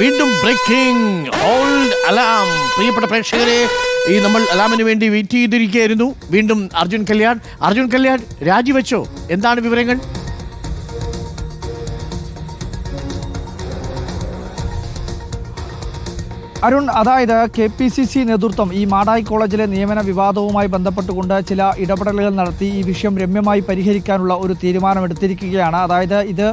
വീണ്ടും breaking old alarm പ്രിയപ്പെട്ട പ്രേക്ഷകരെ ഈ നമ്മൾ അലാമിന് വേണ്ടി വെയിറ്റ് ചെയ്തിരിക്കുകയായിരുന്നു. വീണ്ടും അർജുൻ കല്യാൺ. അർജുൻ കല്യാൺ രാജിവെച്ചോ? എന്താണ് വിവരങ്ങൾ? അരുൺ അതായത് കെ പി സി സി നേതൃത്വം ഈ മാടായി കോളേജിലെ നിയമന വിവാദവുമായി ബന്ധപ്പെട്ടുകൊണ്ട് ചില ഇടപെടലുകൾ നടത്തി ഈ വിഷയം രമ്യമായി പരിഹരിക്കാനുള്ള ഒരു തീരുമാനമെടുത്തിരിക്കുകയാണ്. അതായത് ഇത്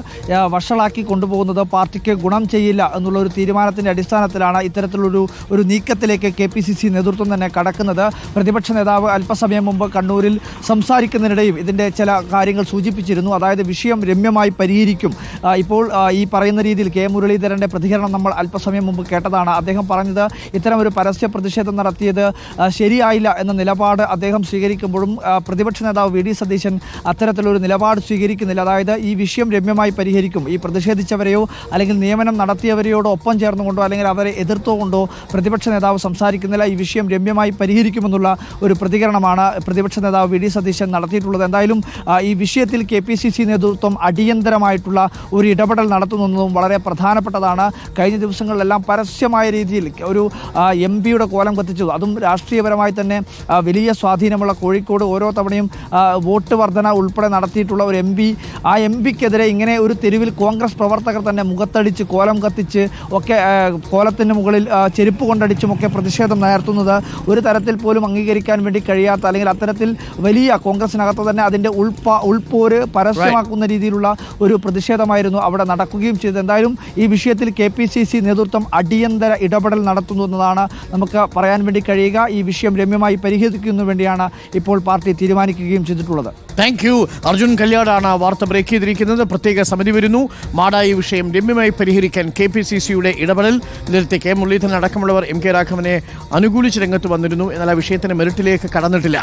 വഷളാക്കി കൊണ്ടുപോകുന്നത് പാർട്ടിക്ക് ഗുണം ചെയ്യില്ല എന്നുള്ള ഒരു തീരുമാനത്തിന്റെ അടിസ്ഥാനത്തിലാണ് ഇത്തരത്തിലൊരു ഒരു നീക്കത്തിലേക്ക് കെ പി സി സി നേതൃത്വം തന്നെ കടക്കുന്നത്. പ്രതിപക്ഷ നേതാവ് അല്പസമയം മുമ്പ് കണ്ണൂരിൽ സംസാരിക്കുന്നതിനിടയും ഇതിന്റെ ചില കാര്യങ്ങൾ സൂചിപ്പിച്ചിരുന്നു. അതായത് വിഷയം രമ്യമായി പരിഹരിക്കും. ഇപ്പോൾ ഈ പറയുന്ന രീതിയിൽ കെ മുരളീധരന്റെ പ്രതികരണം നമ്മൾ അല്പസമയം മുമ്പ് കേട്ടതാണ്. അദ്ദേഹം പറഞ്ഞത്. ഇത്തരം ഒരു പരസ്യ പ്രതിഷേധം നടത്തിയത് ശരിയായില്ല എന്ന നിലപാട് അദ്ദേഹം സ്വീകരിക്കുമ്പോഴും പ്രതിപക്ഷ നേതാവ് വി ഡി സതീശൻ അത്തരത്തിലൊരു നിലപാട് സ്വീകരിക്കുന്നില്ല. അതായത് ഈ വിഷയം രമ്യമായി പരിഹരിക്കും. ഈ പ്രതിഷേധിച്ചവരെയോ അല്ലെങ്കിൽ നിയമനം നടത്തിയവരെയോട് ഒപ്പം ചേർന്നുകൊണ്ടോ അല്ലെങ്കിൽ അവരെ എതിർത്തുകൊണ്ടോ പ്രതിപക്ഷ നേതാവ് സംസാരിക്കുന്നില്ല. ഈ വിഷയം രമ്യമായി പരിഹരിക്കുമെന്നുള്ള ഒരു പ്രതികരണമാണ് പ്രതിപക്ഷ നേതാവ് വി ഡി സതീശൻ നടത്തിയിട്ടുള്ളത്. എന്തായാലും ഈ വിഷയത്തിൽ കെ പി സി സി നേതൃത്വം അടിയന്തരമായിട്ടുള്ള ഒരു ഇടപെടൽ നടത്തുന്നതും വളരെ പ്രധാനപ്പെട്ടതാണ്. കഴിഞ്ഞ ദിവസങ്ങളിലെല്ലാം പരസ്യമായ രീതിയിൽ ഒരു എം പിയുടെ കോലം കത്തിച്ചു. അതും രാഷ്ട്രീയപരമായി തന്നെ വലിയ സ്വാധീനമുള്ള കോഴിക്കോട് ഓരോ തവണയും വോട്ട് വർധന ഉൾപ്പെടെ നടത്തിയിട്ടുള്ള ഒരു എം പി ആ എം പിക്കെതിരെ ഇങ്ങനെ ഒരു തെരുവിൽ കോൺഗ്രസ് പ്രവർത്തകർ തന്നെ മുഖത്തടിച്ച് കോലം കത്തിച്ച് ഒക്കെ കോലത്തിന് മുകളിൽ ചെരുപ്പ് ചെരുപ്പ് കൊണ്ടടിച്ചുമൊക്കെ പ്രതിഷേധം നടത്തുന്നത് ഒരു തരത്തിൽ പോലും അംഗീകരിക്കാൻ വേണ്ടി കഴിയാത്ത അല്ലെങ്കിൽ അത്തരത്തിൽ വലിയ കോൺഗ്രസിനകത്ത് തന്നെ അതിന്റെ ഉൾപ്പ ഉൾപ്പോര് പരസ്യമാക്കുന്ന രീതിയിലുള്ള ഒരു പ്രതിഷേധമായിരുന്നു അവിടെ നടക്കുകയും ചെയ്തത്. എന്തായാലും ഈ വിഷയത്തിൽ കെ പി സി സി നേതൃത്വം അടിയന്തര ഇടപെടൽ നടത്തുന്നു എന്നതാണ് നമുക്ക് പറയാൻ വേണ്ടി കഴിയുക. ഈ വിഷയം രമ്യമായി പരിഹരിക്കുന്നു വേണ്ടിയാണ് ഇപ്പോൾ പാർട്ടി തീരുമാനിക്കുകയും ചെയ്തിട്ടുള്ളത്. താങ്ക് യു അർജുൻ കല്യാടാണ് വാർത്ത ബ്രേക്ക് ചെയ്തിരിക്കുന്നത്. പ്രത്യേക സമിതി വരുന്നു. മാടായി വിഷയം രമ്യമായി പരിഹരിക്കാൻ കെ പി സി സിയുടെ ഇടപെടൽ. നേരത്തെ കെ മുരളീധരൻ അടക്കമുള്ളവർ എം കെ രാഘവനെ അനുകൂലിച്ച് രംഗത്ത് വന്നിരുന്നു. എന്നാൽ ആ വിഷയത്തിന്റെ മെറിറ്റിലേക്ക് കടന്നിട്ടില്ല.